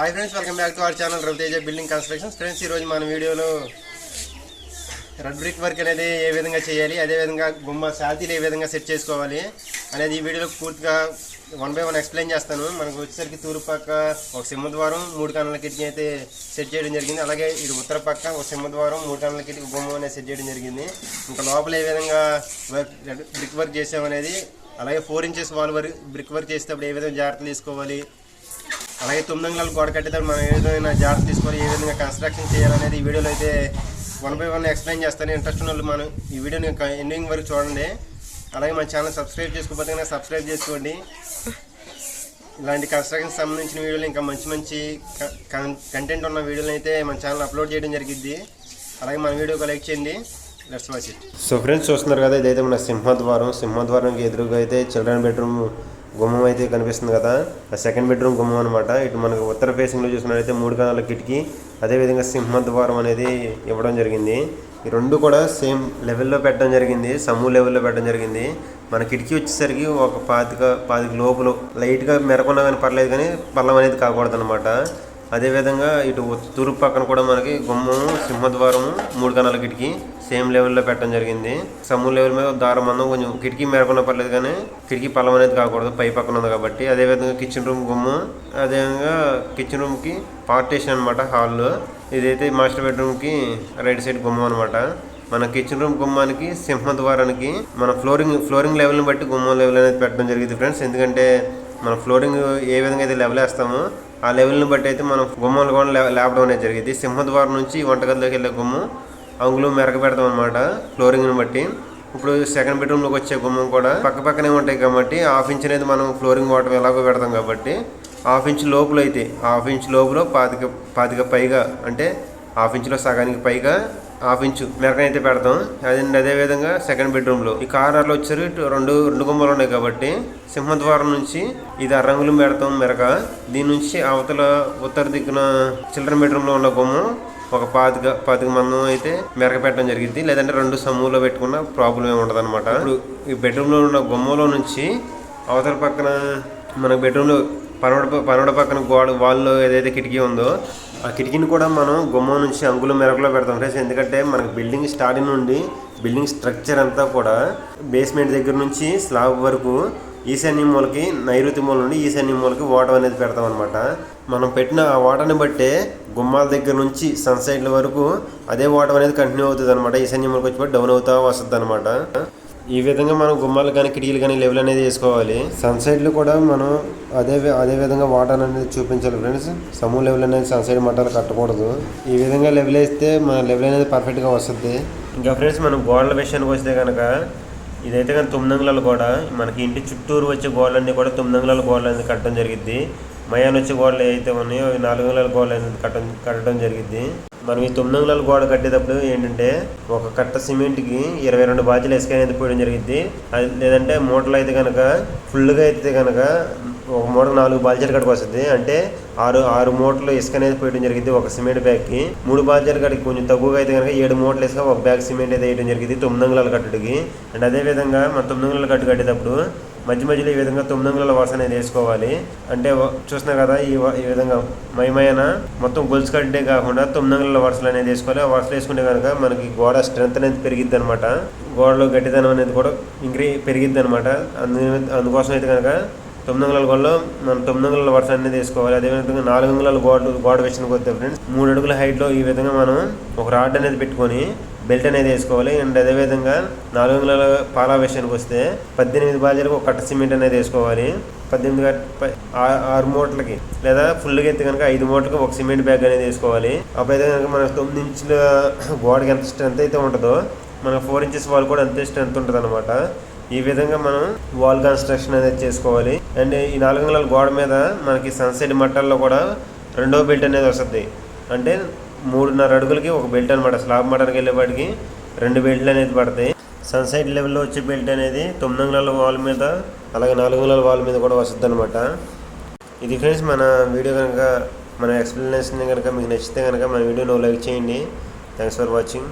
Hi friends welcome back to our channel Raviteja building constructions friends ఈరోజు మన వీడియోలో red brick work అనేది ఏ విధంగా చేయాలి అదేవిధంగా గుమ్మ శాతీలు ఏ విధంగా సెట్ చేసుకోవాలి అనేది ఈ వీడియోలో పూర్తిగా వన్ బై వన్ ఎక్స్ప్లెయిన్ చేస్తాను. మనకు వచ్చేసరికి తూర్పు పక్క ఒక సింహద్వారం మూడు కన్నుల కిటికీ అయితే సెట్ చేయడం జరిగింది. అలాగే ఇది ఉత్తర పక్క ఒక సింహద్వారం మూడు కన్నుల కిటికీ గుమ్మం అనేది సెట్ చేయడం జరిగింది. ఇంకా లోపల ఏ విధంగా వర్క్ బ్రిక్ వర్క్ చేసామనేది అలాగే four inches wall work brick work చేసేటప్పుడు ఏ విధంగా జాగ్రత్తలు తీసుకోవాలి అలాగే తొమ్మిది అంగుళాలు గోడ కట్టేటప్పుడు మనం ఏ విధమైన జాగ్రత్త తీసుకొని ఏ విధంగా కన్స్ట్రక్షన్ చేయాలనేది ఈ వీడియోలో అయితే వన్ బై వన్ ఎక్స్ప్లెయిన్ చేస్తాను. ఇంట్రెస్ట్ ఉన్న వాళ్ళు మనం ఈ వీడియోని ఎండింగ్ వరకు చూడండి. అలాగే మన ఛానల్ సబ్స్క్రైబ్ చేసుకోకపోతే కనుక సబ్స్క్రైబ్ చేసుకోండి. ఇలాంటి కన్స్ట్రక్షన్ సంబంధించిన వీడియోలు ఇంకా మంచి మంచి కంటెంట్ ఉన్న వీడియోలు అయితే మన ఛానల్ అప్లోడ్ చేయడం జరిగింది అలాగే మన వీడియోకి లైక్ చేయండి. Let's watch it so friends చూస్తున్నారు కదా ఇదైతే మన సింహద్వారం. సింహద్వారంకి ఎదురుగా అయితే చిల్డ్రన్ బెడ్రూమ్ గుమ్మం అయితే కనిపిస్తుంది కదా. ఆ సెకండ్ బెడ్రూమ్ గుమ్మం అనమాట ఇటు మనకు ఉత్తర ఫేసింగ్లో చూసుకున్నట్లయితే మూడు కణాల కిటికీ అదేవిధంగా సింహద్వారం అనేది ఇవ్వడం జరిగింది. ఈ రెండు కూడా సేమ్ లెవెల్లో పెట్టడం జరిగింది సమ్ము లెవెల్లో పెట్టడం జరిగింది. మన కిటికీ వచ్చేసరికి ఒక పాతిక పాతిక లోపల లైట్గా మెరకున్నా కానీ పర్లేదు కానీ పల్లం అనేది కాకూడదు అనమాట అదేవిధంగా ఇటు తూర్పు పక్కన కూడా మనకి గుమ్మము సింహద్వారము మూడు కణాల కిటికీ సేమ్ లెవెల్లో పెట్టడం జరిగింది. సమ్ము లెవెల్ మీద దారం మందం కొంచెం కిటికీ మేరకున్న పర్లేదు కానీ కిటికీ పల్లం అనేది కాకూడదు పై పక్కన ఉంది కాబట్టి. అదేవిధంగా కిచెన్ రూమ్ గుమ్ము అదేవిధంగా కిచెన్ రూమ్కి పార్టీషన్ అనమాట హాల్లో ఇదైతే మాస్టర్ బెడ్రూమ్కి రైట్ సైడ్ గుమ్మం అనమాట మన కిచెన్ రూమ్ గుమ్మానికి సింహద్వారానికి మన ఫ్లోరింగ్ ఫ్లోరింగ్ లెవెల్ని బట్టి గుమ్మం లెవెల్ అనేది పెట్టడం జరిగింది ఫ్రెండ్స్ ఎందుకంటే మన ఫ్లోరింగ్ ఏ విధంగా అయితే లెవెల్ వేస్తామో ఆ లెవెల్ని బట్టి అయితే మనం గుమ్మాలు కూడా లేపడం అనేది జరిగింది. సింహద్వారం నుంచి వంటగదిలోకి వెళ్ళే గుమ్మం అంగులు మెరక పెడతాం అనమాట ఫ్లోరింగ్ని బట్టి. ఇప్పుడు సెకండ్ బెడ్రూమ్లోకి వచ్చే గుమ్మం కూడా పక్క పక్కనే ఉంటాయి కాబట్టి హాఫ్ ఇంచ్ అనేది మనం ఫ్లోరింగ్ వాటర్ ఎలాగో పెడతాం కాబట్టి హాఫ్ ఇంచ్ లోపల అయితే హాఫ్ ఇంచ్ లోపల పాతిక పాతిక పైగా అంటే హాఫ్ ఇంచ్లో సగానికి పైగా హాఫ్ ఇంచు మెరకని అయితే పెడతాం. అదే అదేవిధంగా సెకండ్ బెడ్రూమ్లో ఈ కార్నర్లో వచ్చారు ఇటు రెండు రెండు గుమ్మలు ఉన్నాయి కాబట్టి సింహద్వారం నుంచి ఇది ఆ రంగులు పెడతాం మెరక. దీని నుంచి అవతల ఉత్తర దిక్కున చిల్డ్రన్ బెడ్రూమ్లో ఉన్న గుమ్మం ఒక పాతిక పాతిక మందం అయితే మెరక పెట్టడం జరిగింది. లేదంటే రెండు సమూహంలో పెట్టుకున్న ప్రాబ్లం ఏమి ఉండదు అనమాట ఇప్పుడు ఈ బెడ్రూమ్లో ఉన్న గుమ్మంలో నుంచి అవతల పక్కన మన బెడ్రూమ్లో పనవడ పనవడ పక్కన గోడ వాల్లో ఏదైతే కిటికీ ఉందో ఆ కిటికీని కూడా మనం గుమ్మం నుంచి అంగుళం మెరకులో పెడతాం ఫ్రెండ్స్. ఎందుకంటే మనకి బిల్డింగ్ స్టార్టింగ్ నుండి బిల్డింగ్ స్ట్రక్చర్ అంతా కూడా బేస్మెంట్ దగ్గర నుంచి స్లాబ్ వరకు ఈశాన్య మూలకి నైరుతి మూల నుండి ఈశాన్య మూలకి వాటర్ అనేది పెడతాం అనమాట మనం పెట్టిన ఆ వాటర్ని బట్టే గుమ్మాల దగ్గర నుంచి సన్సైడ్ల వరకు అదే వాటర్ అనేది కంటిన్యూ అవుతుంది అనమాట ఈశాన్య మూలకి వచ్చి డౌన్ అవుతా వస్తుంది అనమాట ఈ విధంగా మనం గుమ్మాలు కానీ కిటికీలు కానీ లెవెల్ అనేది వేసుకోవాలి. సన్ సైడ్లో కూడా మనం అదే అదే విధంగా వాటర్ అనేది చూపించాలి ఫ్రెండ్స్ సమూహ లెవెల్ అనేది సన్ సైడ్ మట్టాలు కట్టకూడదు. ఈ విధంగా లెవెల్ వేస్తే మన లెవెల్ అనేది పర్ఫెక్ట్గా వస్తుంది. ఇంకా ఫ్రెండ్స్ మనం గోడల విషయానికి వస్తే కనుక ఇదైతే కానీ తొమ్మిది గోడ మనకి ఇంటి చుట్టూరు వచ్చే గోడలన్నీ కూడా తొమ్మిది అంగుళాల గోడలు అనేది కట్టడం జరిగింది మయాన్ వచ్చే గోడలు ఏవైతే ఉన్నాయో అవి నాలుగు అంగుళాల గోడలు అనేది కట్టడం కట్టడం జరిగింది మనం ఈ తొమ్మిది వందల గోడ కట్టేటప్పుడు ఏంటంటే ఒక కట్ట సిమెంట్కి ఇరవై రెండు బాధ్యలు ఇసుక అనేది పోయడం జరిగింది అది లేదంటే మూటలు అయితే కనుక ఫుల్గా అయితే కనుక ఒక మూట నాలుగు బాధ్యతలు కట్టుకొస్తుంది. అంటే ఆరు ఆరు మూటలు ఇసుక అనేది పోయడం జరిగింది ఒక సిమెంట్ బ్యాగ్కి. మూడు బాధ్యతలు కట్టి కొంచెం తక్కువగా అయితే కనుక ఏడు మూటలు ఇసుక ఒక బ్యాగ్ సిమెంట్ అయితే వేయడం జరిగింది తొమ్మిది వందల కట్టుడికి. అండ్ అదే విధంగా మన తొమ్మిది వందల కట్టు కట్టేటప్పుడు మధ్య మధ్యలో ఈ విధంగా తొమ్మిది అంగుళాల వరుస అనేది వేసుకోవాలి. అంటే వ- చూస్తున్నా కదా ఈ ఈ విధంగా మైమైన మొత్తం గొలుసు కట్టే కాకుండా తొమ్మిదింగుల వరుసలు అనేది వేసుకోవాలి. ఆ వరుసలు వేసుకుంటే కనుక మనకి గోడ స్ట్రెంత్ అనేది పెరిగిద్ది అనమాట గోడలో గట్టిదనం అనేది కూడా ఇంక్రీ పెరిగిద్ది అనమాట అందు అందుకోసం అయితే కనుక తొమ్మిది అంగుళాల గోడలో మనం తొమ్మిది అంగుళాల వరుస అనేది వేసుకోవాలి. అదేవిధంగా నాలుగు అంగుళాల గోడ గోడ వేసిన కొద్ది ఫ్రెండ్స్ మూడు అడుగుల హైట్లో ఈ విధంగా మనం ఒక రాడ్ అనేది పెట్టుకొని బెల్ట్ అనేది వేసుకోవాలి. అండ్ అదేవిధంగా నాలుగు వందల పాలా విషయానికి వస్తే పద్దెనిమిది బాధ్యతలకు ఒక కట్ట సిమెంట్ అనేది వేసుకోవాలి. పద్దెనిమిది ఆ- ఆరు మూటలకి లేదా ఫుల్గా అయితే కనుక ఐదు మూటలకు ఒక సిమెంట్ బ్యాగ్ అనేది వేసుకోవాలి. అప్పుడైతే కనుక మన తొమ్మిది ఇంచుల గోడకి ఎంత స్ట్రెంత్ అయితే ఉంటుందో మన ఫోర్ ఇంచెస్ వాల్ కూడా అంతే స్ట్రెంత్ ఉంటుంది అనమాట ఈ విధంగా మనం వాల్ కన్స్ట్రక్షన్ అనేది చేసుకోవాలి. అండ్ ఈ నాలుగు వందల గోడ మీద మనకి సన్సెట్ మట్టాల్లో కూడా రెండో బెల్ట్ అనేది వస్తుంది. అంటే మూడున్నర అడుగులకి ఒక బెల్ట్ అనమాట స్లాబ్ మటన్కి వెళ్ళేపాటికి రెండు బెల్ట్లు అనేది పడతాయి. సన్సైడ్ లెవెల్లో వచ్చే బెల్ట్ అనేది తొమ్మిది అంగుళాల వాల్ మీద అలాగే నాలుగు అంగుళాల వాల్ మీద కూడా వస్తుంది అనమాట ఇది ఫ్రెండ్స్ మన వీడియో కనుక మన ఎక్స్ప్లెనేషన్ కనుక మీకు నచ్చితే కనుక మన వీడియోను లైక్ చేయండి. Thanks for watching.